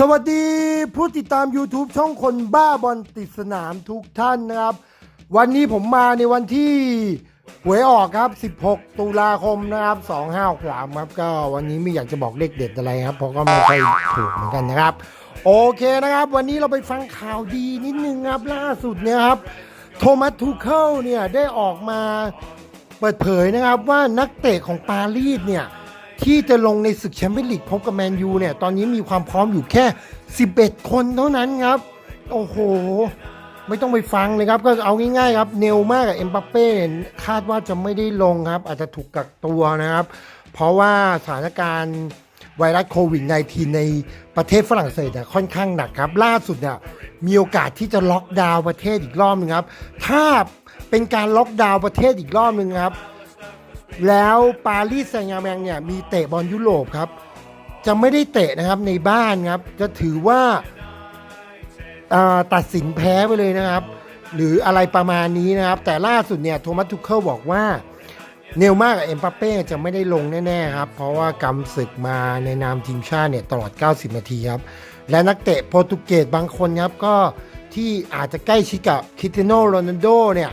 สวัสดีผู้ติดตาม YouTube ช่องคนบ้าบอลติดสนามทุกท่านนะครับ วันนี้ผมมาในวันที่หวยออกครับ 16 ตุลาคมนะครับ2563ครับ ก็วันนี้ไม่อยากจะบอกเลขเด็ดอะไรครับ เพราะก็ไม่ค่อยถูกเหมือนกันนะครับ โอเคนะครับ วันนี้เราไปฟังข่าวดีนิดนึงครับ ล่าสุดเนี่ยครับ โทมัสทูเคิลเนี่ยได้ออกมาเปิดเผยนะครับว่านักเตะของปารีสเนี่ย ที่จะลงในศึกแชมเปี้ยนลีกพบกับแมนยูเนี่ย ตอนนี้มีความพร้อมอยู่แค่ 11 คนเท่านั้นครับ โอ้โห ไม่ต้องไปฟังเลยครับ ก็เอาง่ายๆครับ เนลมากกับเอ็มบัปเป้คาดว่าจะไม่ได้ลงครับ อาจจะถูกกักตัวนะครับ เพราะว่าสถานการณ์ไวรัสโควิด -19 ในประเทศฝรั่งเศสเนี่ยค่อนข้างหนักครับ ล่าสุดเนี่ยมีโอกาสที่จะล็อกดาวน์ประเทศอีกรอบหนึงครับ ถ้าเป็นการล็อกดาวน์ประเทศอีกรอบหนึ่งครับ แล้วปารีสแซงต์แชร์แมงเนี่ยมีเตะบอลยุโรปครับ จะไม่ได้เตะนะครับในบ้านครับ จะถือว่าาตัดสินแพ้ไปเลยนะครับ หรืออะไรประมาณนี้นะครับ แต่ล่าสุดเนี่ยโทมัสทุกเคิลบอกว่าเนลมากับเอ็มปัปเป้จะไม่ได้ลงแน่ๆครับ เพราะว่ากำศึกมาในนามทีมชาติเนี่ยตลอด 90 นาทีครับ และนักเตะโปรตุเกสบางคนครับก็ที่อาจจะใกล้ชิดกับคิตียโนโรนัลโดเนี่ย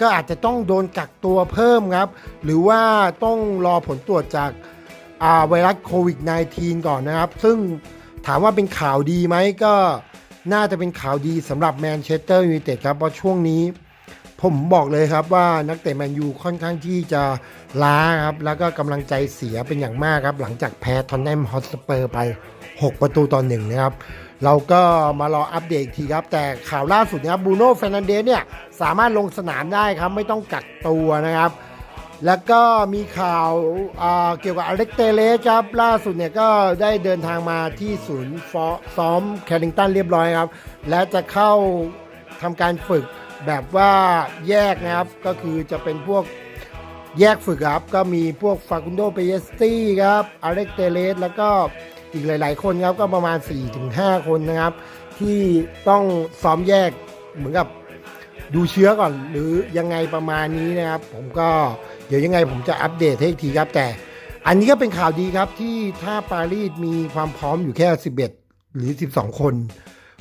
ก็อาจจะต้องโดนกักตัวเพิ่มครับ หรือว่าต้องรอผลตรวจจากาไวรัสโควิด -19 ก่อนนะครับ ซึ่งถามว่าเป็นข่าวดีไหมก็น่าจะเป็นข่าวดีสำหรับแมนเชสเตอร์ยูไนเต็ดครับ เพราะช่วงนี้ ผมบอกเลยครับว่านักเตะแมนยูค่อนข้างที่จะล้าครับ แล้วก็กำลังใจเสียเป็นอย่างมากครับ หลังจากแพ้ทอนแนมฮอตสเปอร์ไป 6 ประตูต่อหนึ่งนะครับ เราก็มารออัปเดตอีกทีครับ แต่ข่าวล่าสุดนะครับบูโน่เฟรนันเดสเนี่ย สามารถลงสนามได้ครับ ไม่ต้องกักตัวนะครับ แล้วก็มีข่าวาเกี่ยวกับอเล็กเตเลสครับ ล่าสุดเนี่ยก็ได้เดินทางมาที่ศูนย์ซ้อมแคริงตันเรียบร้อยครับ และจะเข้าทำการฝึก แบบว่าแยกนะครับก็คือจะเป็นพวกแยกฝึกครับ ก็มีพวกฟากุนโดเปเยสตี้ครับอเล็กเตเลสแล้วก็อีกหลาย ๆ คนครับก็ประมาณ 4-5 คนนะครับ ที่ต้องซ้อมแยกเหมือนกับดูเชื้อก่อนหรือยังไงประมาณนี้นะครับ ผมก็เดี๋ยวยังไงผมจะอัปเดตให้อีกทีครับ แต่อันนี้ก็เป็นข่าวดีครับที่ถ้าปารีสมีความพร้อมอยู่แค่ 11 หรือ 12 คน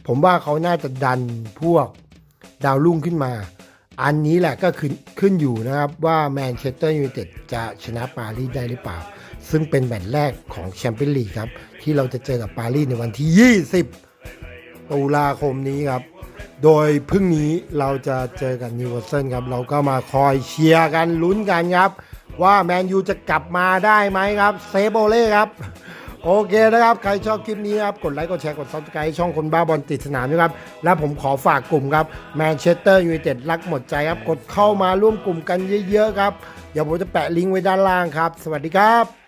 ผมว่าเขาน่าจะดันพวก ดาวรุ่งขึ้นมา อันนี้แหละก็ขึ้นขึ้นอยู่นะครับว่าแมนเชสเตอร์ยูไนเต็ดจะชนะปารีสได้หรือเปล่า ซึ่งเป็นแมตช์แรกของแชมเปี้ยนลีกครับ ที่เราจะเจอกับปารีสในวันที่ 20 ตุลาคมนี้ครับ โดยพรุ่งนี้เราจะเจอกับนิวคาสเซิลครับเราก็มาคอยเชียร์กันลุ้นกันครับ ว่าแมนยูจะกลับมาได้ไหมครับเซโบเล่ครับ โอเคนะครับ ใครชอบคลิปนี้ครับ กดไลค์ กดแชร์ กดซับสไครต์ช่องคนบ้าบอลติดสนามนะครับ และผมขอฝากกลุ่มครับแมนเชสเตอร์ยูไนเต็ดรักหมดใจครับ กดเข้ามาร่วมกลุ่มกันเยอะๆครับ เดี๋ยวผมจะแปะลิงก์ไว้ด้านล่างครับ สวัสดีครับ